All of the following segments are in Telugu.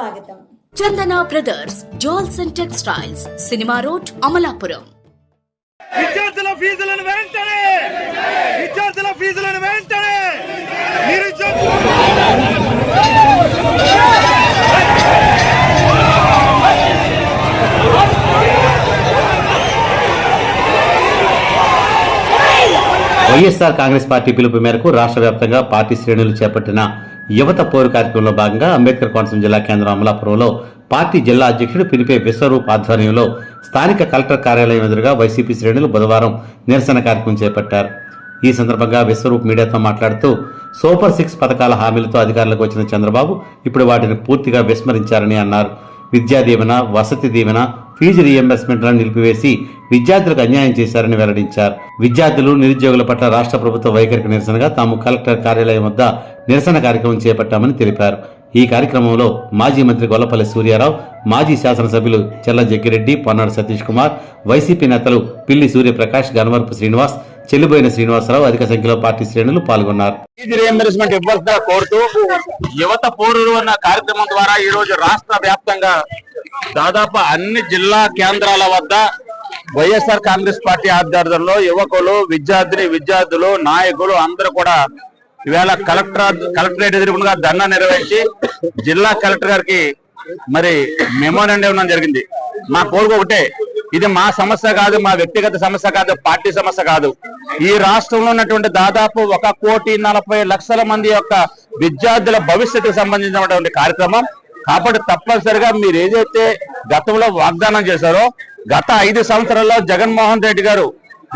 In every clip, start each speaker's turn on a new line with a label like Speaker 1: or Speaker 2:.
Speaker 1: స్వాగతం.
Speaker 2: Chandana brothers jewels and textiles cinema road Amalapuram.
Speaker 3: విద్యార్థుల ఫీజులను వెంటనే! విద్యార్థుల ఫీజులను వెంటనే!
Speaker 4: వైఎస్ఆర్ కాంగ్రెస్ పార్టీ పిలుపు మేరకు రాష్ట్ర వ్యాప్తంగా పార్టీ శ్రేణులు చేపట్టిన యువత పోరు కార్యక్రమంలో భాగంగా అంబేద్కర్ కోనసీమ జిల్లా కేంద్రం అమలాపురంలో పార్టీ జిల్లా అధ్యక్షుడు పినిపే విశ్వరూప్ ఆధ్వర్యంలో స్థానిక కలెక్టర్ కార్యాలయం ఎదురుగా వైసీపీ శ్రేణులు బుధవారం నిరసన కార్యక్రమం చేపట్టారు. ఈ సందర్భంగా విశ్వరూప్ మీడియాతో మాట్లాడుతూ సూపర్ సిక్స్ పథకాల హామీలతో అధికారులకు వచ్చిన చంద్రబాబు ఇప్పుడు వాటిని పూర్తిగా విస్మరించారని అన్నారు. విద్యా దీవెన వసతి దీవెన ఫీజు రీఎంబర్స్మెంట్లను నిలిపివేసి విద్యార్థులకు అన్యాయం చేశారని వెల్లడించారు. విద్యార్థులు నిరుద్యోగుల పట్ల రాష్ట్ర ప్రభుత్వ వైఖరికి నిరసనగా తాము కలెక్టర్ కార్యాలయం వద్ద నిరసన కార్యక్రమం చేపట్టామని తెలిపారు. ఈ కార్యక్రమంలో మాజీ మంత్రి గొల్లపల్లి సూర్యారావు మాజీ శాసనసభ్యులు చెల్ల జగ్గిరెడ్డి పొన్నాడు సతీష్ కుమార్ వైసీపీ నేతలు పిల్లి సూర్యప్రకాష్ గనవరపు శ్రీనివాస్ చెల్లిపోయిన శ్రీనివాసరావు అధిక సంఖ్యలో పార్టీ శ్రేణులు పాల్గొన్నారు.
Speaker 5: ఫీజు ఇవ్వాల్సిన కోరుతూ యువత పోరు అన్న కార్యక్రమం ద్వారా ఈ రోజు రాష్ట్ర వ్యాప్తంగా దాదాపు అన్ని జిల్లా కేంద్రాల వద్ద వైఎస్ఆర్ కాంగ్రెస్ పార్టీ ఆధ్వర్యంలో యువకులు విద్యార్థిని విద్యార్థులు నాయకులు అందరూ కూడా ఈవేళ కలెక్టర్ కలెక్టరేట్ ఎదురుగా ధర్నా నిర్వహించి జిల్లా కలెక్టర్ గారికి మరి మెమోరండం ఇవ్వడం జరిగింది. మా కోరిక ఒకటే ఇది మా సమస్య కాదు మా వ్యక్తిగత సమస్య కాదు పార్టీ సమస్య కాదు. ఈ రాష్ట్రంలో ఉన్నటువంటి దాదాపు ఒక కోటి నలభై లక్షల మంది యొక్క విద్యార్థుల భవిష్యత్తుకు సంబంధించినటువంటి కార్యక్రమం. కాబట్టి తప్పనిసరిగా మీరు ఏదైతే గతంలో వాగ్దానం చేశారో గత ఐదు సంవత్సరాల్లో జగన్మోహన్ రెడ్డి గారు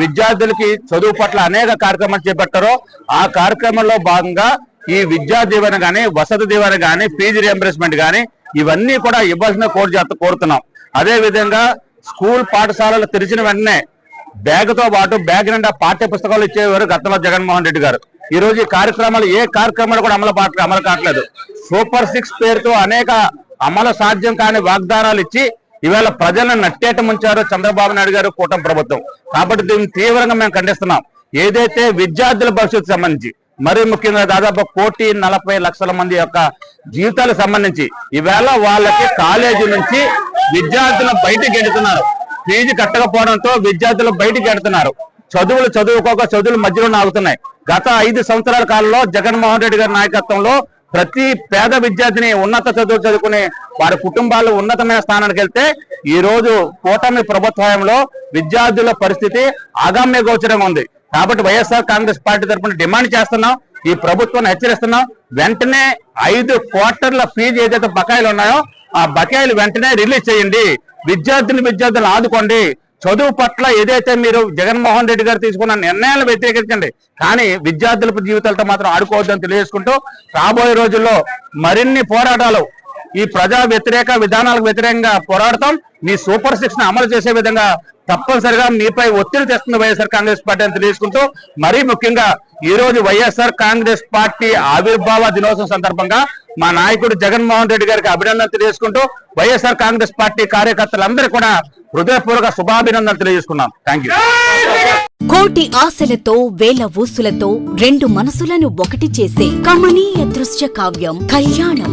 Speaker 5: విద్యార్థులకి చదువు పట్ల అనేక కార్యక్రమాలు చేపట్టారో ఆ కార్యక్రమంలో భాగంగా ఈ విద్యా దీవెన గాని వసతి దీవెన కానీ ఫీజు రియంబర్స్మెంట్ కానీ ఇవన్నీ కూడా ఇవ్వాల్సిన కోరు కోరుతున్నాం. అదే విధంగా స్కూల్ పాఠశాలలు తెరిచిన వెంటనే బ్యాగ్తో పాటు బ్యాగ్ నిండా పాఠ్య పుస్తకాలు ఇచ్చేవారు గతంలో జగన్మోహన్ రెడ్డి గారు. ఈ రోజు ఈ కార్యక్రమాలు ఏ కార్యక్రమాలు కూడా అమలు పాట అమలు కావట్లేదు. సూపర్ సిక్స్ పేరుతో అనేక అమలు సాధ్యం కాని వాగ్దానాలు ఇచ్చి ఇవాళ ప్రజలను నట్టేట ముంచారు చంద్రబాబు నాయుడు గారు కూటమి ప్రభుత్వం. కాబట్టి దీన్ని తీవ్రంగా మేము ఖండిస్తున్నాం. ఏదైతే విద్యార్థుల భవిష్యత్తు సంబంధించి మరి ముఖ్యంగా దాదాపు కోటి నలభై లక్షల మంది యొక్క జీవితాలకు సంబంధించి ఈవేళ వాళ్ళకి కాలేజీ నుంచి విద్యార్థులు బయటకు ఎడుతున్నారు. ఫీజు కట్టకపోవడంతో విద్యార్థులు బయటకు ఎడుతున్నారు. చదువులు చదువుకోక చదువులు మధ్యలో ఆగుతున్నాయి గత ఐదు సంవత్సరాల కాలంలో జగన్మోహన్ రెడ్డి గారి నాయకత్వంలో ప్రతి పేద విద్యార్థిని ఉన్నత చదువు చదువుకుని వారి కుటుంబాలు ఉన్నతమైన స్థానానికి వెళ్తే ఈ రోజు కూటమి ప్రభుత్వంలో విద్యార్థుల పరిస్థితి ఆగామ్య గోచరంగా ఉంది. కాబట్టి వైఎస్ఆర్ కాంగ్రెస్ పార్టీ తరఫున డిమాండ్ చేస్తున్నాం. ఈ ప్రభుత్వాన్ని హెచ్చరిస్తున్నాం. వెంటనే ఐదు క్వార్టర్ల ఫీజు ఏదైతే బకాయిలు ఉన్నాయో ఆ బకాయిలు వెంటనే రిలీజ్ చేయండి. విద్యార్థులు విద్యార్థులు ఆదుకోండి. చదువు పట్ల ఏదైతే మీరు జగన్మోహన్ రెడ్డి గారు తీసుకున్న నిర్ణయాలను వ్యతిరేకించండి. కానీ విద్యార్థుల జీవితాలతో మాత్రం ఆడుకోవద్దని తెలియజేసుకుంటూ రాబోయే రోజుల్లో మరిన్ని పోరాటాలు ఈ ప్రజా వ్యతిరేక విధానాలకు వ్యతిరేకంగా పోరాడతాం. మీ సూపర్ సిక్స్ అమలు చేసే విధంగా తప్పనిసరిగా మీపై ఒత్తిడి తెస్తుంది వైఎస్ఆర్ కాంగ్రెస్ పార్టీ అని తెలియజేసుకుంటూ మరీ ముఖ్యంగా ఈ రోజు వైఎస్ఆర్ కాంగ్రెస్ పార్టీ ఆవిర్భావ దినోత్సవం సందర్భంగా మా నాయకుడు జగన్మోహన్ రెడ్డి గారికి అభినందనలు తెలియజేసుకుంటూ వైఎస్ఆర్ కాంగ్రెస్ పార్టీ కార్యకర్తలందరూ కూడా హృదయపూర్వక శుభాభినందనలు తెలియజేసుకున్నాం. థ్యాంక్ యూ
Speaker 2: కోటి ఆశలతో వేల ఊసులతో రెండు మనసులను ఒకటి చేసే కమనీయ దృశ్య కావ్యం కళ్యాణం.